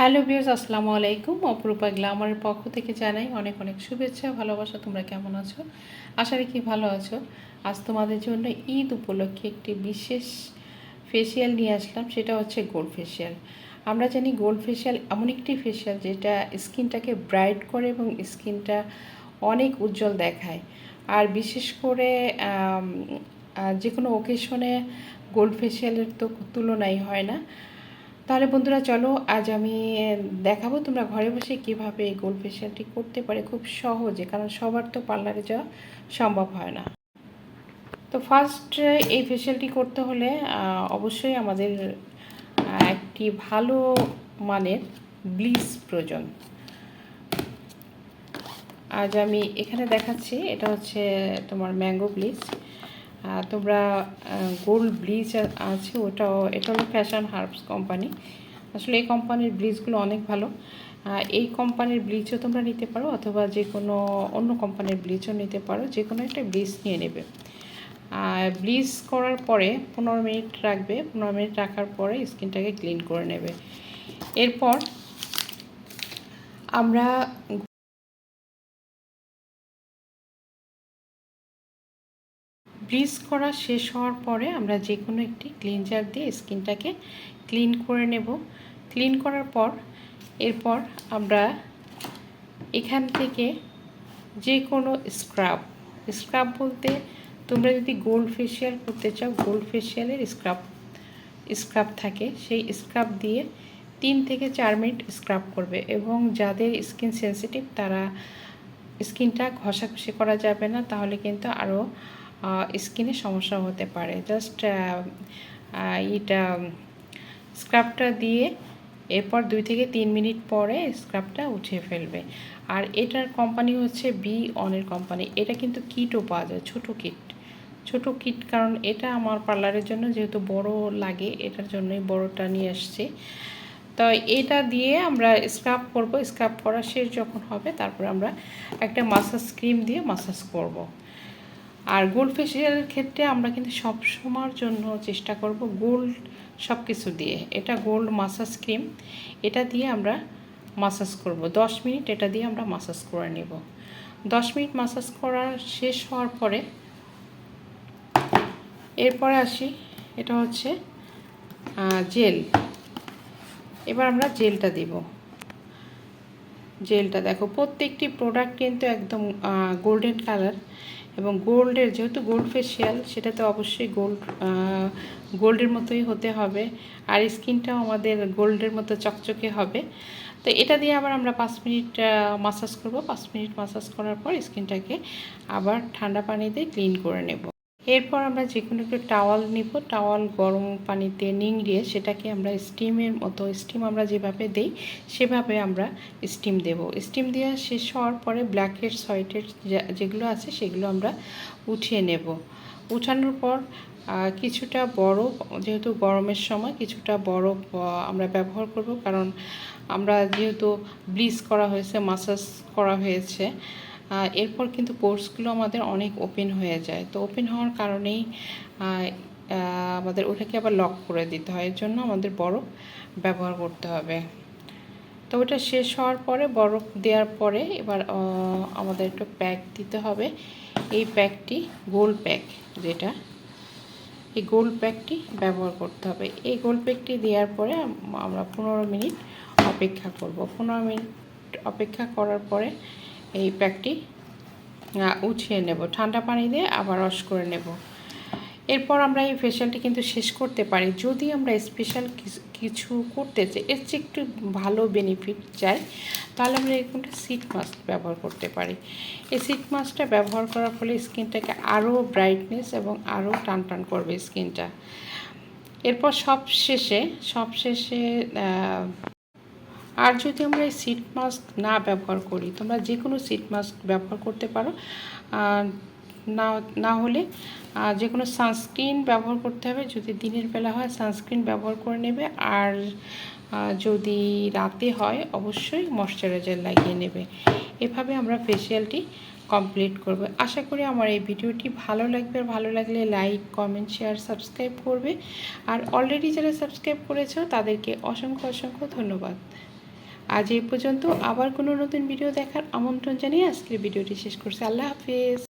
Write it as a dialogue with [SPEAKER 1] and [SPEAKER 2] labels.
[SPEAKER 1] Hello বিয়ার্স আসসালামু আলাইকুম। অপরূপা গ্লামারের পক্ষ থেকে জানাই অনেক অনেক শুভেচ্ছা, ভালোবাসা। তোমরা কেমন আছো? আশা রাখি ভালো আছো। আজ তোমাদের জন্য ঈদ উপলক্ষে একটি বিশেষ ফেসিয়াল নিয়ে আসলাম, সেটা হচ্ছে গোল্ড ফেসিয়াল আমরা জানি গোল্ড ফেসিয়াল এমন একটি ফেসিয়াল যেটা স্কিনটাকে ব্রাইট করে এবং স্কিনটা অনেক উজ্জ্বল দেখায়। আর বিশেষ করে যে কোনো ওকেশনে গোল্ড ফেসিয়ালের তো তুলনাই হয় না। তাহলে বন্ধুরা চলো, আজ আমি দেখাবো তোমরা ঘরে বসে কীভাবে এই গোল্ড ফেশিয়ালটি করতে পারে খুব সহজে, কারণ সবার তো পার্লারে যাওয়া সম্ভব হয় না। তো ফার্স্ট এই ফেশিয়ালটি করতে হলে অবশ্যই আমাদের একটি ভালো মানের ব্লিচ প্রয়োজন। আজ আমি এখানে দেখাচ্ছি, এটা হচ্ছে তোমার ম্যাঙ্গো ব্লিচ তোমরা গোল্ড ব্লিচ আছে, ওটাও, এটা হলো ফ্যাশন হার্বস কোম্পানি আসলে এই কোম্পানির ব্লিচগুলো অনেক ভালো। এই কোম্পানির ব্লিচও তোমরা নিতে পারো, অথবা যে কোনো অন্য কোম্পানির ব্লিচও নিতে পারো যে কোনো একটা ব্লিচ নিয়ে নেবে। ব্লিচ করার পরে পনেরো মিনিট রাখবে, পনেরো মিনিট রাখার পরে স্কিনটাকে ক্লিন করে নেবে। এরপর আমরা ব্লিচ করা শেষ হওয়ার পরে আমরা যে কোনো একটি ক্লিনজার দিয়ে স্কিনটাকে ক্লিন করে নেব। ক্লিন করার পর, এরপর আমরা এখান থেকে যে কোনো স্ক্রাব স্ক্রাব বলতে তোমরা যদি গোল্ড ফেশিয়াল করতে চাও গোল্ড ফেশিয়ালের স্ক্রাব স্ক্রাব থাকে, সেই স্ক্রাব দিয়ে তিন থেকে চার মিনিট স্ক্রাব করবে এবং যাদের স্কিন সেন্সিটিভ তারা স্কিনটা ঘষাঘষি করা যাবে না, তাহলে কিন্তু আরও স্কিনে সমস্যা হতে পারে। জাস্ট এটা স্ক্রাবটা দিয়ে এরপর দুই থেকে তিন মিনিট পরে স্ক্রাবটা উঠিয়ে ফেলবে। আর এটার কোম্পানি হচ্ছে বি অনের কোম্পানি এটা কিন্তু কিটও পাওয়া যায়, ছোটো কিট ছোট কিট কারণ এটা আমার পার্লারের জন্য যেহেতু বড় লাগে, এটার জন্যই বড়টা নিয়ে আসছি। তো এটা দিয়ে আমরা স্ক্রাব করব। স্ক্রাব করা শেষ যখন হবে, তারপর আমরা একটা মাসাজ ক্রিম দিয়ে মাসাজ করব। আর গোল্ড ফেসিয়ালের ক্ষেত্রে আমরা কিন্তু সব সময়ের জন্য চেষ্টা করব গোল্ড সব কিছু দিয়ে। এটা গোল্ড মাসাজ ক্রিম এটা দিয়ে আমরা মাসাজ করব। দশ মিনিট এটা দিয়ে আমরা মাসাজ করে নেব। দশ মিনিট মাসাজ করা শেষ হওয়ার পরে এরপরে আসি, এটা হচ্ছে জেল এবার আমরা জেলটা দিব। জেলটা দেখো। প্রত্যেকটি প্রোডাক্ট কিন্তু একদম গোল্ডেন কালার এবং গোল্ডের, যেহেতু গোল্ড ফেশিয়াল সেটা তো অবশ্যই গোল্ড গোল্ডের মতোই হতে হবে। আর স্কিনটাও আমাদের গোল্ডের মতো চকচকে হবে। তো এটা দিয়ে আবার আমরা পাঁচ মিনিট মাসাজ করব। পাঁচ মিনিট মাসাজ করার পর স্কিনটাকে আবার ঠান্ডা পানি দিয়ে ক্লিন করে নেব। এরপর আমরা যে কোনো একটু টাওয়াল নিব। টাওয়াল গরম পানিতে নিংড়িয়ে সেটাকে আমরা স্টিমের মতো, স্টিম আমরা যেভাবে দেই, সেভাবে আমরা স্টিম দেব। স্টিম দেওয়া শেষ হওয়ার পরে ব্ল্যাকের, হোয়াইটের যেগুলো আছে সেগুলো আমরা উঠিয়ে নেব। উঠানোর পর কিছুটা বরফ যেহেতু গরমের সময়, কিছুটা বরফ আমরা ব্যবহার করব। কারণ আমরা যেহেতু ব্লিচ করা হয়েছে, মাসাজ করা হয়েছে এরপর কিন্তু কোর্সগুলো আমাদের অনেক ওপেন হয়ে যায়। তো ওপেন হওয়ার কারণেই আমাদের ওটাকে আবার লক করে দিতে হয়। এর জন্য আমাদের বরফ ব্যবহার করতে হবে। তো ওটা শেষ হওয়ার পরে, বরফ দেওয়ার পরে এবার আমাদের একটু প্যাক দিতে হবে। এই প্যাকটি গোল প্যাক যেটা, এই গোল প্যাকটি ব্যবহার করতে হবে। এই গোল প্যাকটি দেওয়ার পরে আমরা পনেরো মিনিট অপেক্ষা করব। পনেরো মিনিট অপেক্ষা করার পরে এই প্যাকটি উঠিয়ে নেব। ঠান্ডা পানি দিয়ে আবার রস করে নেব। এরপর আমরা এই ফেশিয়ালটি কিন্তু শেষ করতে পারি। যদি আমরা স্পেশাল কিছু করতে চাই, এর চেয়ে একটু ভালো বেনিফিট চাই, তাহলে আমরা এরকমটা সিট মাস্ক ব্যবহার করতে পারি। এই সিট মাস্কটা ব্যবহার করার ফলে স্কিনটাকে আরও ব্রাইটনেস এবং আরও টান টান করবে স্কিনটা। এরপর সব শেষে সব শেষে আর যদি আমরা এই সিট মাস্ক না ব্যবহার করি, তোমরা যে কোনো সিট মাস্ক ব্যবহার করতে পারো। না না হলে যে কোনো সানস্ক্রিন ব্যবহার করতে হবে। যদি দিনের বেলা হয় সানস্ক্রিন ব্যবহার করে নেবে। আর যদি রাতে হয়, অবশ্যই ময়শ্চারাইজার লাগিয়ে নেবে। এভাবে আমরা ফেসিয়ালটি কমপ্লিট করব। আশা করি আমার এই ভিডিওটি ভালো লাগবে। ভালো লাগলে লাইক কমেন্ট শেয়ার সাবস্ক্রাইব করবে। আর অলরেডি যারা সাবস্ক্রাইব করেছ, তাদেরকে অসংখ্য অসংখ্য ধন্যবাদ। আজ এই পর্যন্ত। আবার কোনো নতুন ভিডিও দেখার আমন্ত্রণ জানিয়ে আজকের ভিডিওটি শেষ করছি। আল্লাহ হাফিজ।